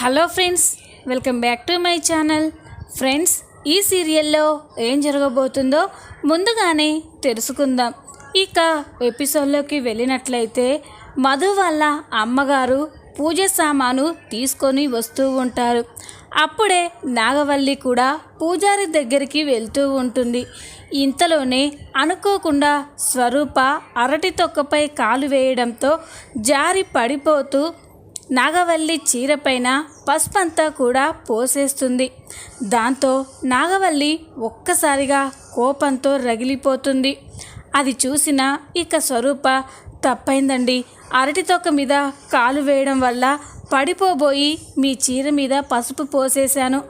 Hello friends welcome back to my channel friends ఈ సీరియల్లో ఏం జరగబోతుందో ముందుగానే తెలుసుకుందాం. ఇక ఎపిసోడ్లోకి వెళ్ళినట్లయితే మధు వాళ్ళ అమ్మగారు పూజ సామాను తీసుకొని వస్తూ ఉంటారు. అప్పుడే నాగవల్లి కూడా పూజారి దగ్గరికి వెళ్తూ ఉంటుంది. ఇంతలోనే అనుకోకుండా స్వరూప అరటి తొక్కపై కాలు వేయడంతో జారి పడిపోతూ నాగవల్లి చీరపైన పసుపంతా కూడా పోసేస్తుంది. దాంతో నాగవల్లి ఒక్కసారిగా కోపంతో రగిలిపోతుంది. అది చూసిన ఇక స్వరూప తప్పైందండి. అరటి తొక్క మీద కాలు వేయడం వల్ల పడిపోబోయి మీ చీర మీద పసుపు పోసేశాను.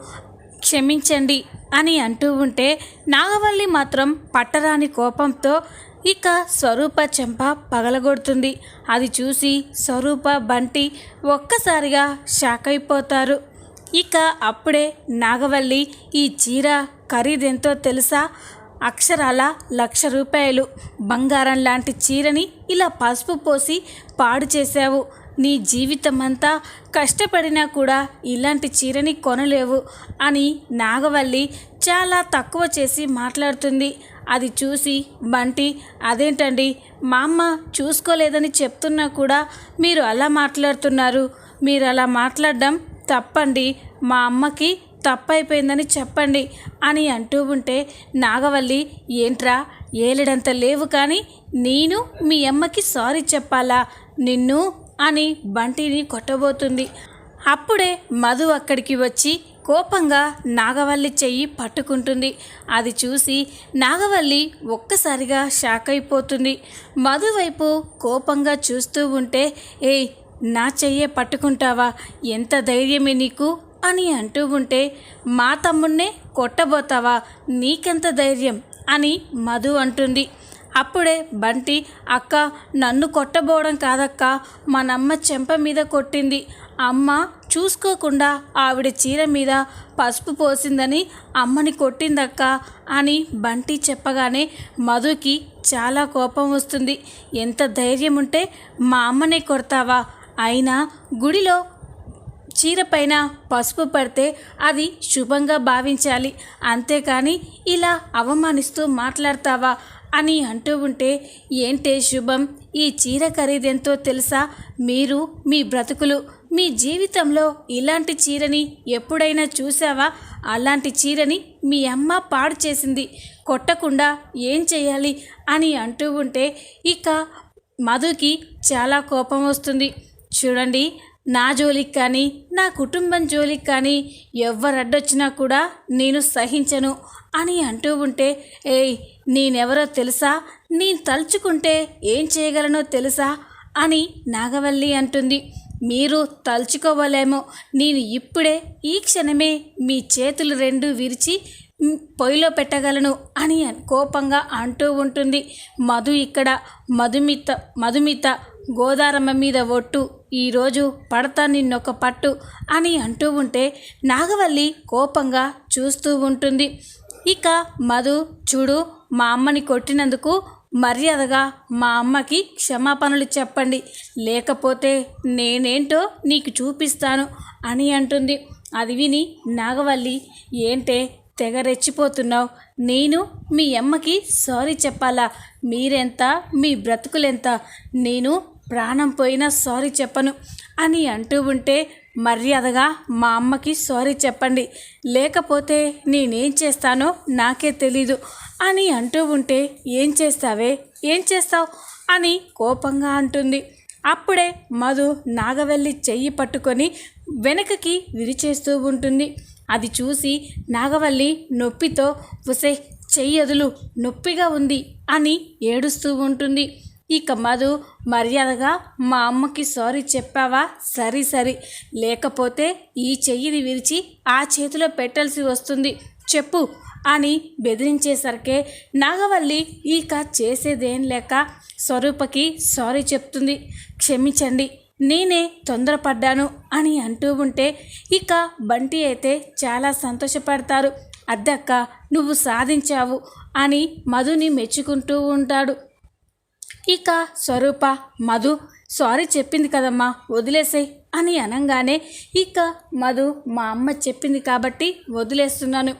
క్షమించండి అని అంటూ ఉంటే నాగవల్లి మాత్రం పట్టరాని కోపంతో ఇక స్వరూప చెంప పగలగొడుతుంది. అది చూసి స్వరూప బంటి ఒక్కసారిగా షాక్ అయిపోతారు. ఇక అప్పుడే నాగవల్లి ఈ చీర ఖరీదెంతో తెలుసా? అక్షరాల లక్ష రూపాయలు. బంగారం లాంటి చీరని ఇలా పసుపు పోసి పాడు చేశావు. నీ జీవితం అంతా కష్టపడినా కూడా ఇలాంటి చీరని కొనలేవు అని నాగవల్లి చాలా తక్కువ చేసి మాట్లాడుతుంది. అది చూసి బంటి అదేంటండి? మా అమ్మ చూసుకోలేదని చెప్తున్నా కూడా మీరు అలా మాట్లాడుతున్నారు. మీరు అలా మాట్లాడడం తప్పండి. మా అమ్మకి తప్పైపోయిందని చెప్పండి అని అంటూ ఉంటే నాగవల్లి ఏంట్రా? ఏలడంత లేవు కానీ నేను మీ అమ్మకి సారీ చెప్పాలా? నిన్ను అని బంటిని కొట్టబోతుంది. అప్పుడే మధు అక్కడికి వచ్చి కోపంగా నాగవల్లి చెయ్యి పట్టుకుంటుంది. అది చూసి నాగవల్లి ఒక్కసారిగా షాక్ అయిపోతుంది. మధు వైపు కోపంగా చూస్తూ ఉంటే ఏయ్ నా చెయ్యే పట్టుకుంటావా? ఎంత ధైర్యమే నీకు? అని అంటూ ఉంటే మా తమ్ముణ్ణే కొట్టబోతావా? నీకెంత ధైర్యం? అని మధు అంటుంది. అప్పుడే బంటి అక్క నన్ను కొట్టబోవడం కాదక్క మా నమ్మ చెంప మీద కొట్టింది. అమ్మ చూసుకోకుండా ఆవిడ చీర మీద పసుపు పోసిందని అమ్మని కొట్టిందక్క అని బంటి చెప్పగానే మధుకి చాలా కోపం వస్తుంది. ఎంత ధైర్యం ఉంటే మా అమ్మనే కొడతావా? అయినా గుడిలో చీర పైన పసుపు పడితే అది శుభంగా భావించాలి. అంతేకాని ఇలా అవమానిస్తూ మాట్లాడతావా? అని అంటూ ఉంటే ఏంటే శుభం? ఈ చీర ఖరీదెంతో తెలుసా? మీరు మీ బ్రతుకులు మీ జీవితంలో ఇలాంటి చీరని ఎప్పుడైనా చూసావా అలాంటి చీరని మీ అమ్మ పాడు చేసింది. కొట్టకుండా ఏం చేయాలి? అని అంటూ ఉంటే ఇక మధుకి చాలా కోపం వస్తుంది. చూడండి నా జోలికి కానీ నా కుటుంబం జోలికి కానీ ఎవరడ్డొచ్చినా కూడా నేను సహించను అని అంటూ ఉంటే ఏయ్ నేనెవరో తెలుసా? నేను తలుచుకుంటే ఏం చేయగలనో తెలుసా? అని నాగవల్లి అంటుంది. మీరు తలుచుకోవలేమో. నేను ఇప్పుడే ఈ క్షణమే మీ చేతులు రెండు విరిచి పొయ్యిలో పెట్టగలను అని కోపంగా అంటూ ఉంటుంది. మధు ఇక్కడ మధుమిత మధుమిత గోదారమ్మ మీద ఒట్టు ఈరోజు పడతా నిన్నొక పట్టు అని అంటూ ఉంటే నాగవల్లి కోపంగా చూస్తూ ఉంటుంది. ఇక మధు చూడు మా అమ్మని కొట్టినందుకు మర్యాదగా మా అమ్మకి క్షమాపణలు చెప్పండి. లేకపోతే నేనేంటో నీకు చూపిస్తాను అని అంటుంది. అది విని నాగవల్లి ఏంటే తెగ రెచ్చిపోతున్నావు? నేను మీ అమ్మకి సారీ చెప్పాలా? మీరెంత? మీ బ్రతుకులెంత? నేను ప్రాణం పోయినా సారీ చెప్పను అని అంటూ ఉంటే మర్యాదగా మా అమ్మకి సారీ చెప్పండి. లేకపోతే నేనేం చేస్తానో నాకే తెలీదు. అని అంటూ ఉంటే ఏం చేస్తావే? ఏం చేస్తావు? అని కోపంగా అంటుంది. అప్పుడే మధు నాగవల్లి చెయ్యి పట్టుకొని వెనకకి విరిచేస్తూ ఉంటుంది. అది చూసి నాగవల్లి నొప్పితో ఉసే చెయ్యదులు నొప్పిగా ఉంది అని ఏడుస్తూ ఉంటుంది. ఇక మధు మర్యాదగా మా అమ్మకి సారీ చెప్పావా? సరి సరి. లేకపోతే ఈ చెయ్యిని విరిచి ఆ చేతిలో పెట్టాల్సి వస్తుంది. చెప్పు అని బెదిరించేసరికే నాగవల్లి ఇక చేసేదేం లేక స్వరూపకి సారీ చెప్తుంది. క్షమించండి నేనే తొందరపడ్డాను అని అంటూ ఉంటే ఇక బంటి అయితే చాలా సంతోషపడతారు. అద్దక్క నువ్వు సాధించావు అని మధుని మెచ్చుకుంటూ ఉంటాడు. ఇక స్వరూప మధు సారీ చెప్పింది కదమ్మా వదిలేసాయి. అని అనగానే ఇక మధు మా అమ్మ చెప్పింది కాబట్టి వదిలేస్తున్నాను.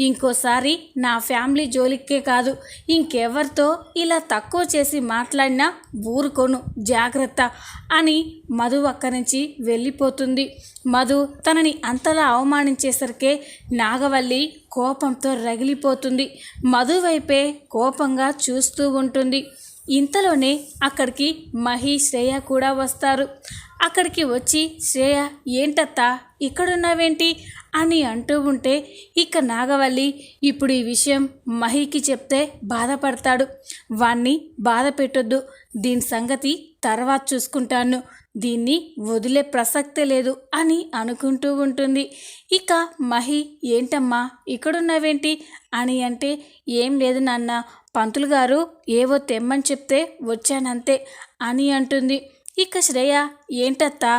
ఇంకోసారి నా ఫ్యామిలీ జోలికే కాదు. ఇంకెవరితో ఇలా తక్కువ చేసి మాట్లాడినా ఊరుకోను. జాగ్రత్త అని మధు అక్కడి నుంచి వెళ్ళిపోతుంది. మధు తనని అంతలా అవమానించేసరికే నాగవల్లి కోపంతో రగిలిపోతుంది. మధు వైపే కోపంగా చూస్తూ ఉంటుంది. ఇంతలోనే అక్కడికి మహి శ్రేయ కూడా వస్తారు. అక్కడికి వచ్చి శ్రేయ ఏంటత్తా? ఇక్కడున్నావేంటి? అని అంటూ ఉంటే ఇక నాగవల్లి ఇప్పుడు ఈ విషయం మహికి చెప్తే బాధపడతాడు. వాణ్ణి బాధ పెట్టొద్దు. దీని సంగతి తర్వాత చూసుకుంటాను. దీన్ని వదిలే ప్రసక్తే లేదు అని అనుకుంటూ ఉంటుంది. ఇక మహి ఏంటమ్మా? ఇక్కడున్నావేంటి? అని అంటే ఏం లేదు నాన్న. పంతులు గారు ఏవో తెమ్మని చెప్తే వచ్చానంతే అని అంటుంది. ఇక శ్రేయ ఏంటత్తా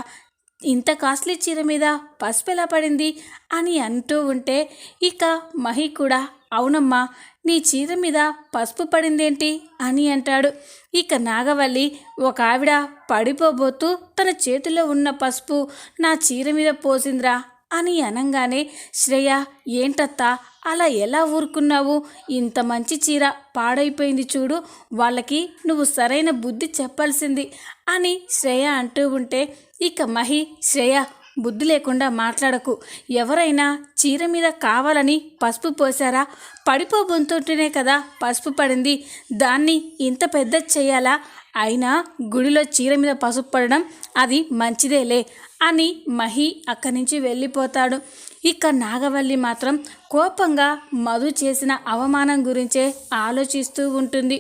ఇంత కాస్ట్లీ చీర మీద పసుపు ఎలా పడింది? అని అంటూ ఉంటే ఇక మహి కూడా అవునమ్మా నీ చీర మీద పసుపు పడిందేంటి? అని అంటాడు. ఇక నాగవల్లి ఒక ఆవిడ పడిపోబోతూ తన చేతిలో ఉన్న పసుపు నా చీర మీద పోసిందిరా అని అనగానే శ్రేయ ఏంటత్తా అలా ఎలా ఊరుకున్నావు? ఇంత మంచి చీర పాడైపోయింది చూడు. వాళ్ళకి నువ్వు సరైన బుద్ధి చెప్పాల్సింది అని శ్రేయ అంటూ ఉంటే ఇక మహి శ్రేయ బుద్ధి లేకుండా మాట్లాడకు. ఎవరైనా చీర మీద కావాలని పసుపు పోసారా పడిపోబోతుంటేనే కదా పసుపు పడింది. దాన్ని ఇంత పెద్ద చేయాలా? అయినా గుడిలో చీర మీద పసుపు పడడం అది మంచిదేలే అని మహి అక్కడి నుంచి వెళ్ళిపోతాడు. ఇక నాగవల్లి మాత్రం కోపంగా మధు చేసిన అవమానం గురించే ఆలోచిస్తూ ఉంటుంది.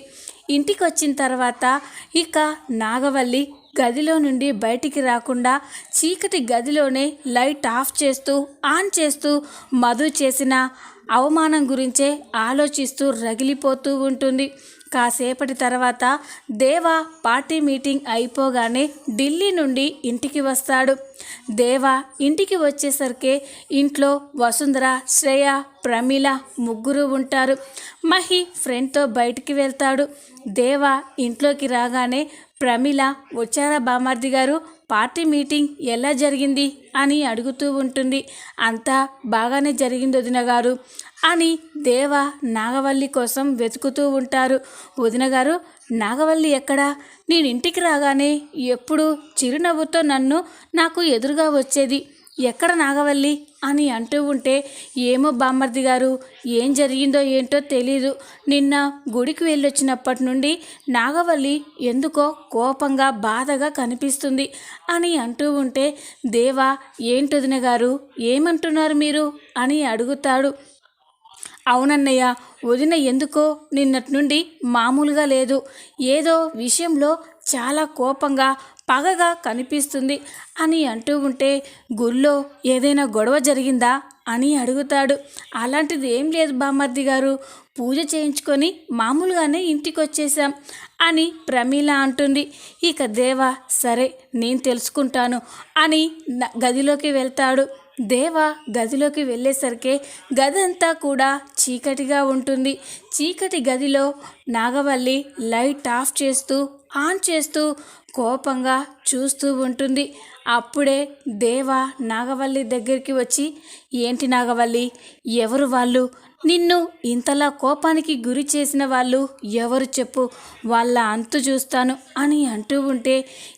ఇంటికి వచ్చిన తర్వాత ఇక నాగవల్లి గదిలో నుండి బయటికి రాకుండా చీకటి గదిలోనే లైట్ ఆఫ్ చేస్తూ ఆన్ చేస్తూ మధు చేసిన అవమానం గురించే ఆలోచిస్తూ రగిలిపోతూ ఉంటుంది. కాసేపటి తర్వాత దేవ పార్టీ మీటింగ్ అయిపోగానే ఢిల్లీ నుండి ఇంటికి వస్తాడు. దేవ ఇంటికి వచ్చేసరికి ఇంట్లో వసుంధర శ్రేయ ప్రమీల ముగ్గురు ఉంటారు. మహి ఫ్రెండ్తో బయటికి వెళ్తాడు. దేవ ఇంట్లోకి రాగానే ప్రమీల వచ్చారా బామార్ది గారు పార్టీ మీటింగ్ ఎలా జరిగింది అని అడుగుతూ ఉంటుంది. అంతా బాగానే జరిగింది వదిన గారు. అని దేవ నాగవల్లి కోసం వెతుకుతూ ఉంటారు. వదిన గారు నాగవల్లి ఎక్కడా? నేను ఇంటికి రాగానే ఎప్పుడు చిరునవ్వుతో నన్ను నాకు ఎదురుగా వచ్చేది. ఎక్కడ నాగవల్లి? అని అంటూ ఉంటే ఏమో బామ్మర్ది గారు ఏం జరిగిందో ఏంటో తెలీదు. నిన్న గుడికి వెళ్ళొచ్చినప్పటి నుండి నాగవల్లి ఎందుకో కోపంగా బాధగా కనిపిస్తుంది అని అంటూ ఉంటే దేవా ఏంటొదిన గారు? ఏమంటున్నారు మీరు? అని అడుగుతాడు. అవునన్నయ్య వదిన ఎందుకో నిన్నటి నుండి మామూలుగా లేదు. ఏదో విషయంలో చాలా కోపంగా పగగా కనిపిస్తుంది అని అంటూ ఉంటే గుళ్ళో ఏదైనా గొడవ జరిగిందా అని అడుగుతాడు. అలాంటిది ఏం లేదు బామర్ది గారు. పూజ చేయించుకొని మామూలుగానే ఇంటికి వచ్చేసాం అని ప్రమీల అంటుంది. ఇక దేవా సరే నేను తెలుసుకుంటాను అని గదిలోకి వెళ్తాడు. దేవ గదిలోకి వెళ్ళేసరికి గది అంతా కూడా చీకటిగా ఉంటుంది. చీకటి గదిలో నాగవల్లి లైట్ ఆఫ్ చేస్తూ ఆన్ చేస్తూ కోపంగా చూస్తూ ఉంటుంది. అప్పుడే దేవ నాగవల్లి దగ్గరికి వచ్చి ఏంటి నాగవల్లి ఎవరు వాళ్ళు? నిన్ను ఇంతలా కోపానికి గురి చేసిన వాళ్ళు ఎవరు చెప్పు? వాళ్ళ అంతు చూస్తాను అని అంటూ ఉంటే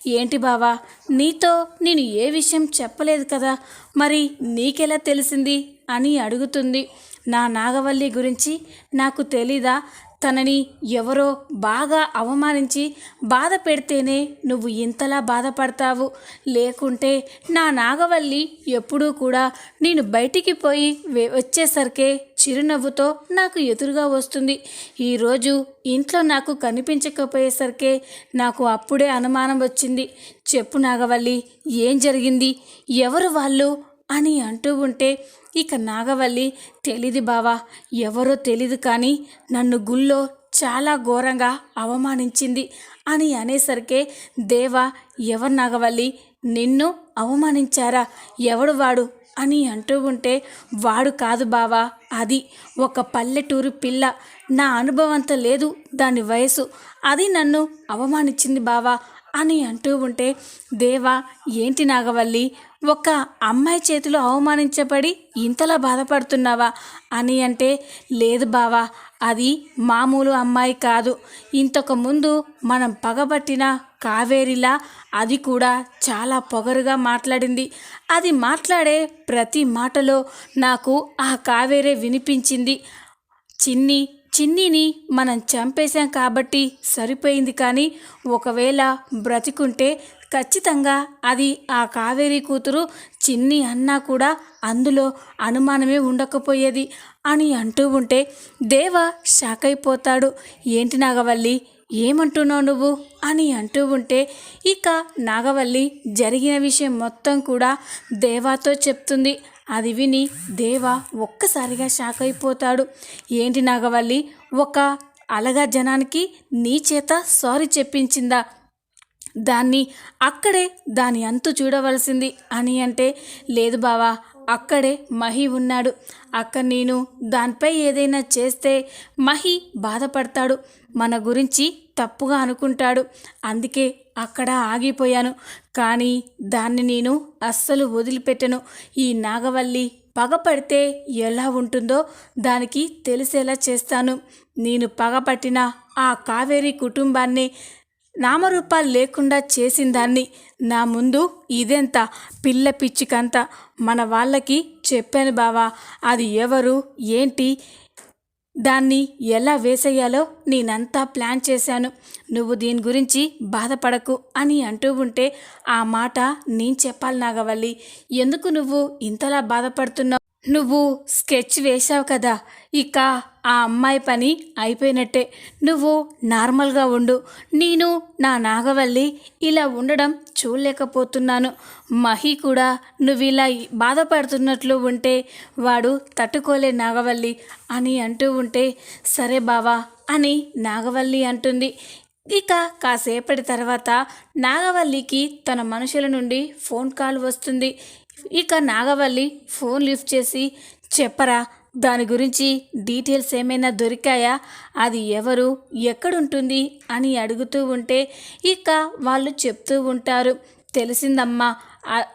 ఏంటి బావా నీతో నేను ఏ విషయం చెప్పలేదు కదా? మరి నీకెలా తెలిసింది? అని అడుగుతుంది. నా నాగవల్లి గురించి నాకు తెలీదా? తనని ఎవరో బాగా అవమానించి బాధ పెడితేనే నువ్వు ఇంతలా బాధపడతావు. లేకుంటే నా నాగవల్లి ఎప్పుడూ కూడా నేను బయటికి పోయి వచ్చేసరికే చిరునవ్వుతో నాకు ఎదురుగా వస్తుంది. ఈరోజు ఇంట్లో నాకు కనిపించకపోయేసరికే నాకు అప్పుడే అనుమానం వచ్చింది. చెప్పు నాగవల్లి ఏం జరిగింది? ఎవరు వాళ్ళు? అని అంటూ ఉంటే ఇక నాగవల్లి తెలీదు బావా ఎవరో తెలీదు కానీ నన్ను గుళ్ళో చాలా ఘోరంగా అవమానించింది అని అనేసరికే దేవా ఎవరు నాగవల్లి? నిన్ను అవమానించారా? ఎవడు వాడు? అని అంటూ ఉంటే వాడు కాదు బావా అది ఒక పల్లెటూరు పిల్ల. నా అనుభవంతో లేదు దాని వయసు. అది నన్ను అవమానించింది బావా అని అంటూ ఉంటే దేవా ఏంటి నాగవల్లి? ఒక అమ్మాయి చేతిలో అవమానించబడి ఇంతలా బాధపడుతున్నావా? అని అంటే లేదు బావా అది మామూలు అమ్మాయి కాదు. ఇంతకు ముందు మనం పగబట్టిన కావేరిలా అది కూడా చాలా పొగరుగా మాట్లాడింది. అది మాట్లాడే ప్రతి మాటలో నాకు ఆ కావేరే వినిపించింది. చిన్ని చిన్నిని మనం చంపేశాం కాబట్టి సరిపోయింది కానీ ఒకవేళ బ్రతికుంటే ఖచ్చితంగా అది ఆ కావేరి కూతురు చిన్ని అన్నా కూడా అందులో అనుమానమే ఉండకపోయేది అని అంటూ ఉంటే దేవ షాక్ అయిపోతాడు ఏంటి నాగవల్లి? ఏమంటున్నావు నువ్వు? అని అంటూ ఉంటే ఇక నాగవల్లి జరిగిన విషయం మొత్తం కూడా దేవాతో చెప్తుంది. అది విని దేవ ఒక్కసారిగా షాక్ అయిపోతాడు. ఏంటి నాగవల్లి ఒక అలగా జనానికి నీ చేత సారీ చెప్పించిందా? దాన్ని అక్కడే దాని అంతు చూడవలసింది అని అంటే లేదు బావా అక్కడే మహి ఉన్నాడు. అక్కడ నేను దానిపై ఏదైనా చేస్తే మహి బాధపడతాడు. మన గురించి తప్పుగా అనుకుంటాడు. అందుకే అక్కడ ఆగిపోయాను. కానీ దాన్ని నేను అస్సలు వదిలిపెట్టను. ఈ నాగవల్లి పగపడితే ఎలా ఉంటుందో దానికి తెలిసేలా చేస్తాను. నేను పగపట్టిన ఆ కావేరి కుటుంబాన్ని నామరూపాలు లేకుండా చేసిన దాన్ని నా ముందు ఇదెంత పిల్ల పిచ్చికంత? మన వాళ్ళకి చెప్పాను బావా అది ఎవరు ఏంటి? దాన్ని ఎలా వేసేయాలో నేనంతా ప్లాన్ చేశాను. నువ్వు దీని గురించి బాధపడకు అని అంటూ ఉంటే ఆ మాట నేను చెప్పాలి నాగవల్లి. ఎందుకు నువ్వు ఇంతలా బాధపడుతున్నావు? నువ్వు స్కెచ్ వేశావు కదా ఇక ఆ అమ్మాయి పని అయిపోయినట్టే. నువ్వు నార్మల్గా ఉండు. నేను నా నాగవల్లి ఇలా ఉండడం చూడలేకపోతున్నాను. మహి కూడా నువ్వు ఇలా బాధపడుతున్నట్లు ఉంటే వాడు తట్టుకోలే నాగవల్లి అని అంటూ ఉంటే సరే బావా అని నాగవల్లి అంటుంది. ఇక కాసేపటి తర్వాత నాగవల్లికి తన మనుషుల నుండి ఫోన్ కాల్ వస్తుంది. ఇక నాగవల్లి ఫోన్ లిఫ్ట్ చేసి చెప్పరా దాని గురించి డీటెయిల్స్ ఏమైనా దొరికాయా? అది ఎవరు? ఎక్కడుంటుంది? అని అడుగుతూ ఉంటే ఇక వాళ్ళు చెప్తూ ఉంటారు. తెలిసిందమ్మా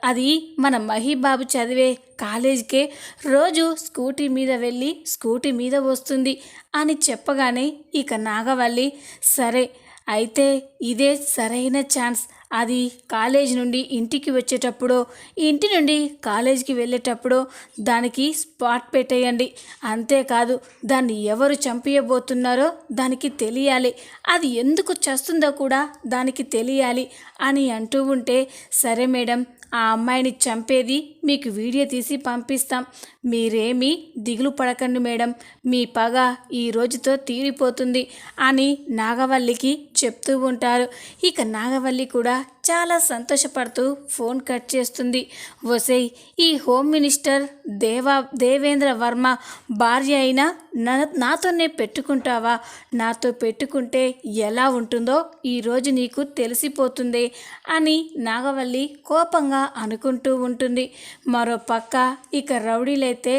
అది మన మహిబాబు చదివే కాలేజీకే రోజు స్కూటీ మీద వెళ్ళి స్కూటీ మీద వస్తుంది అని చెప్పగానే ఇక నాగవల్లి సరే అయితే ఇదే సరైన ఛాన్స్. అది కాలేజ్ నుండి ఇంటికి వచ్చేటప్పుడు ఇంటి నుండి కాలేజీకి వెళ్ళేటప్పుడు దానికి స్పాట్ పెట్టేయండి. అంతేకాదు దాన్ని ఎవరు చంపేయబోతున్నారో దానికి తెలియాలి. అది ఎందుకు చేస్తుందో కూడా దానికి తెలియాలి అని అంటూ ఉంటే సరే మేడం ఆ అమ్మాయిని చంపేది మీకు వీడియో తీసి పంపిస్తాం. మీరేమీ దిగులు పడకండి మేడం. మీ పగ ఈ రోజుతో తీరిపోతుంది అని నాగవల్లికి చెప్తూ ఉంటారు. ఇక నాగవల్లి కూడా చాలా సంతోషపడుతూ ఫోన్ కట్ చేస్తుంది. వసై ఈ హోమ్ మినిస్టర్ దేవా దేవేంద్ర వర్మ భార్య అయినా నా నాతోనే పెట్టుకుంటావా? నాతో పెట్టుకుంటే ఎలా ఉంటుందో ఈరోజు నీకు తెలిసిపోతుంది అని నాగవల్లి కోపంగా అనుకుంటూ ఉంటుంది. మరో పక్క ఇక రౌడీలైతే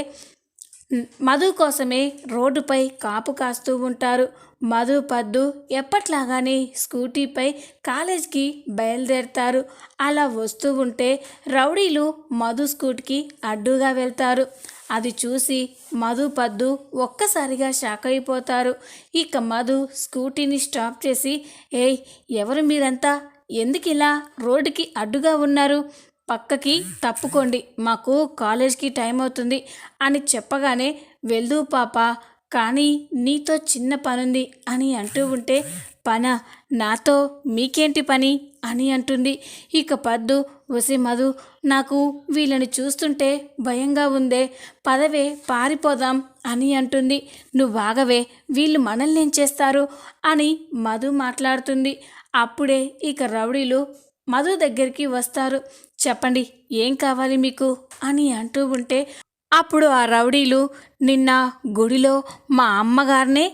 మధు కోసమే రోడ్డుపై కాపు కాస్తూ ఉంటారు. మధు పద్దు ఎప్పట్లాగానే స్కూటీపై కాలేజ్కి బయలుదేరతారు. అలా వస్తూ ఉంటే రౌడీలు మధు స్కూటీకి అడ్డుగా వెళ్తారు. అది చూసి మధు పద్దు ఒక్కసారిగా షాక్ అయిపోతారు. ఇక మధు స్కూటీని స్టాప్ చేసి ఏయ్ ఎవరు మీరంతా? ఎందుకు ఇలా రోడ్డుకి అడ్డుగా ఉన్నారు? పక్కకి తప్పుకోండి. మాకు కాలేజ్కి టైం అవుతుంది అని చెప్పగానే వెళ్దు పాప కానీ నీతో చిన్న పనుంది అని అంటూ ఉంటే పన నాతో మీకేంటి పని అని అంటుంది. ఇక పద్దు వసి మధు నాకు వీళ్ళని చూస్తుంటే భయంగా ఉందే పదవే పారిపోదాం అని అంటుంది. నువ్వు ఆగవే వీళ్ళు మనల్ని ఏం చేస్తారు అని మధు మాట్లాడుతుంది. అప్పుడే ఇక రౌడీలు మధు దగ్గరికి వస్తారు. చెప్పండి ఏం కావాలి మీకు? అని అంటూ ఉంటే అప్పుడు ఆ రౌడీలు నిన్న గుడిలో మా అమ్మగారినే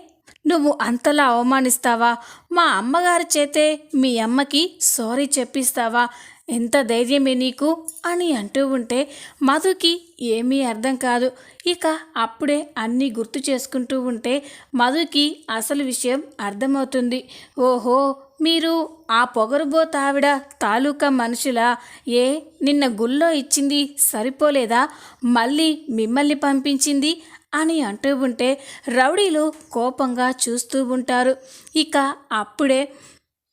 నువ్వు అంతలా అవమానిస్తావా? మా అమ్మగారి చేతే మీ అమ్మకి సారీ చెప్పిస్తావా? ఎంత ధైర్యమే నీకు? అని అంటూ ఉంటే మధుకి ఏమీ అర్థం కాదు. ఇక అప్పుడే అన్నీ గుర్తు చేసుకుంటూ ఉంటే మధుకి అసలు విషయం అర్థమవుతుంది. ఓహో మీరు ఆ పొగరుబోత ఆవిడ తాలూకా మనుషులా? ఏ నిన్న గుళ్ళో ఇచ్చింది సరిపోలేదా? మళ్ళీ మిమ్మల్ని పంపించింది? అని అంటూ ఉంటే రౌడీలు కోపంగా చూస్తూ ఉంటారు. ఇక అప్పుడే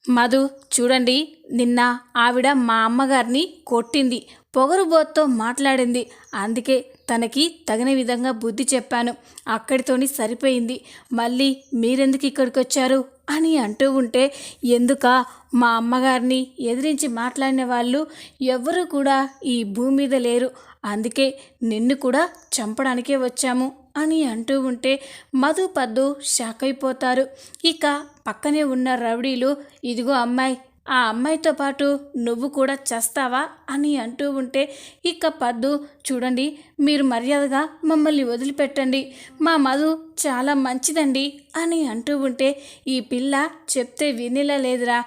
మధు చూడండి నిన్న ఆవిడ మా అమ్మగారిని కొట్టింది. పొగరుబోత్తో మాట్లాడింది. అందుకే తనకి తగిన విధంగా బుద్ధి చెప్పాను. అక్కడితోని సరిపోయింది. మళ్ళీ మీరెందుకు ఇక్కడికి వచ్చారు అని అంటూ ఉంటే ఎందుక? మా అమ్మగారిని ఎదిరించి మాట్లాడిన వాళ్ళు ఎవ్వరూ కూడా ఈ భూమి మీద లేరు. అందుకే నిన్ను కూడా చంపడానికే వచ్చాము అని అంటూ ఉంటే మధు పద్దు షాక్ అయిపోతారు. ఇక పక్కనే ఉన్న రౌడీలు ఇదిగో అమ్మాయి ఆ అమ్మాయితో పాటు నువ్వు కూడా చేస్తావా? అని అంటూ ఉంటే ఇక పద్దు చూడండి మీరు మర్యాదగా మమ్మల్ని వదిలిపెట్టండి. మా మధు చాలా మంచిదండి అని అంటూ ఉంటే ఈ పిల్ల చెప్తే వినేలా లేదురా.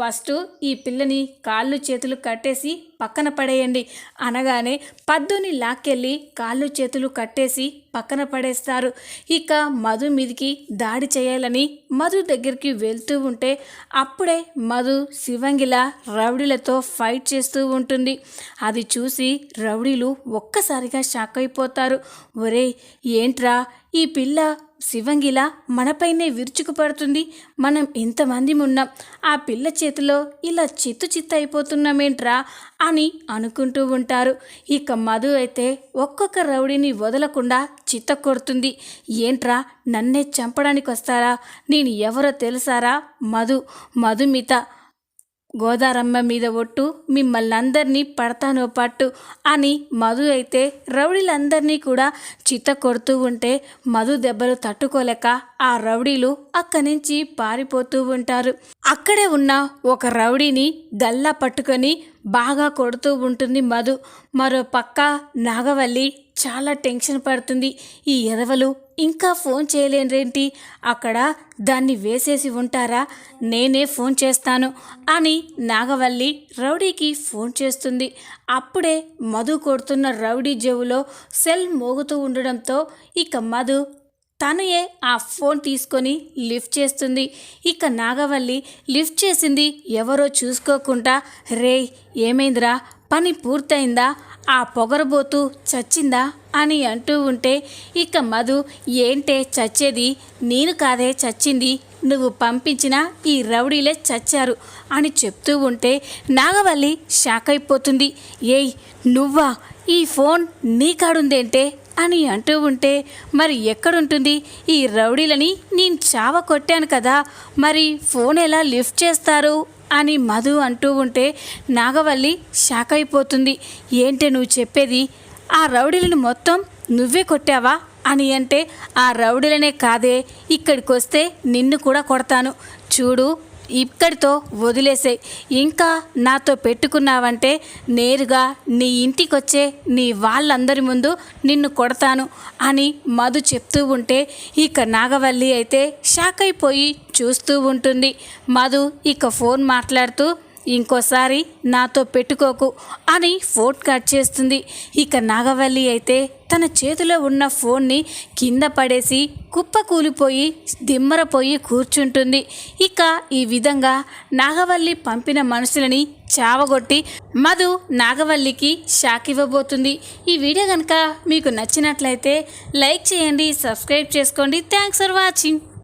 ఫస్ట్ ఈ పిల్లని కాళ్ళు చేతులు కట్టేసి పక్కన పడేయండి. అనగానే పద్దుని లాక్కెళ్ళి కాళ్ళు చేతులు కట్టేసి పక్కన పడేస్తారు. ఇక మధు మీదికి దాడి చేయాలని మధు దగ్గరికి వెళ్తూ ఉంటే అప్పుడే మధు శివంగిల రౌడీలతో ఫైట్ చేస్తూ ఉంటుంది. అది చూసి రౌడీలు ఒక్కసారిగా షాక్ అయిపోతారు. ఒరే ఏంట్రా ఈ పిల్ల శివంగిలా మనపైనే విరుచుకుపడుతుంది. మనం ఎంతమంది ఉన్నాం? ఆ పిల్ల చేతిలో ఇలా చిత్తు చిత్త అయిపోతున్నామేంట్రా అని అనుకుంటూ ఉంటారు. ఇక మధు అయితే ఒక్కొక్క రౌడీని వదలకుండా చిత్త కొడుతుంది. ఏంట్రా నన్నే చంపడానికి వస్తారా నేను ఎవరో తెలుసారా? మధు మధుమిత. గోదారమ్మ మీద ఒట్టు మిమ్మల్ని అందరినీ పడతానో పట్టు అని మధు అయితే రౌడీలందరినీ కూడా చిత్త కొడుతూ ఉంటే మధు దెబ్బలు తట్టుకోలేక ఆ రౌడీలు అక్కడి నుంచి పారిపోతూ ఉంటారు. అక్కడే ఉన్న ఒక రౌడీని గల్లా పట్టుకొని బాగా కొడుతూ ఉంటుంది మధు. మరో పక్క నాగవల్లి చాలా టెన్షన్ పడుతుంది. ఈ ఎదవలు ఇంకా ఫోన్ చేయలేరేంటి? అక్కడ దాన్ని వేసేసి ఉంటారా? నేనే ఫోన్ చేస్తాను అని నాగవల్లి రౌడీకి ఫోన్ చేస్తుంది. అప్పుడే మధు కొడుతున్న రౌడీ జేబులో సెల్ మోగుతూ ఉండడంతో ఇక మధు తనయే ఆ ఫోన్ తీసుకొని లిఫ్ట్ చేస్తుంది. ఇక నాగవల్లి లిఫ్ట్ చేసింది ఎవరో చూసుకోకుండా రే ఏమైందిరా? పని పూర్తయిందా? ఆ పొగరబోతు చచ్చిందా? అని అంటూ ఉంటే ఇక మధు ఏంటే చచ్చేది? నేను కాదే చచ్చింది. నువ్వు పంపించిన ఈ రౌడీలే చచ్చారు అని చెప్తూ ఉంటే నాగవల్లి షాక్ అయిపోతుంది ఏయ్ నువ్వా? ఈ ఫోన్ నీ కాడుందేంటే? అని అంటూ ఉంటే మరి ఎక్కడుంటుంది? ఈ రౌడీలని నేను చావ కొట్టాను కదా మరి ఫోన్ ఎలా లిఫ్ట్ చేస్తారు? అని మధు అంటూ ఉంటే నాగవల్లి షాక్ అయిపోతుంది. ఏంటే నువ్వు చెప్పేది? ఆ రౌడీలను మొత్తం నువ్వే కొట్టావా? అని అంటే ఆ రౌడీలనే కాదే. ఇక్కడికి వస్తే నిన్ను కూడా కొడతాను. చూడు ఇక్కడితో వదిలేసే ఇంకా నాతో పెట్టుకున్నావంటే నేరుగా నీ ఇంటికొచ్చే నీ వాళ్ళందరి ముందు నిన్ను కొడతాను అని మధు చెప్తూ ఉంటే ఇక నాగవల్లి అయితే షాక్ అయిపోయి చూస్తూ ఉంటుంది. మధు ఇక ఫోన్ మాట్లాడుతూ ఇంకోసారి నాతో పెట్టుకోకు అని ఫోన్ కట్ చేస్తుంది. ఇక నాగవల్లి అయితే తన చేతిలో ఉన్న ఫోన్ని కింద పడేసి కుప్ప కూలిపోయి దిమ్మరపోయి కూర్చుంటుంది. ఇక ఈ విధంగా నాగవల్లి పంపిన మనుషులని చావగొట్టి మధు నాగవల్లికి షాక్ ఇవ్వబోతుంది. ఈ వీడియో కనుక మీకు నచ్చినట్లయితే లైక్ చేయండి సబ్స్క్రైబ్ చేసుకోండి. Thanks for watching.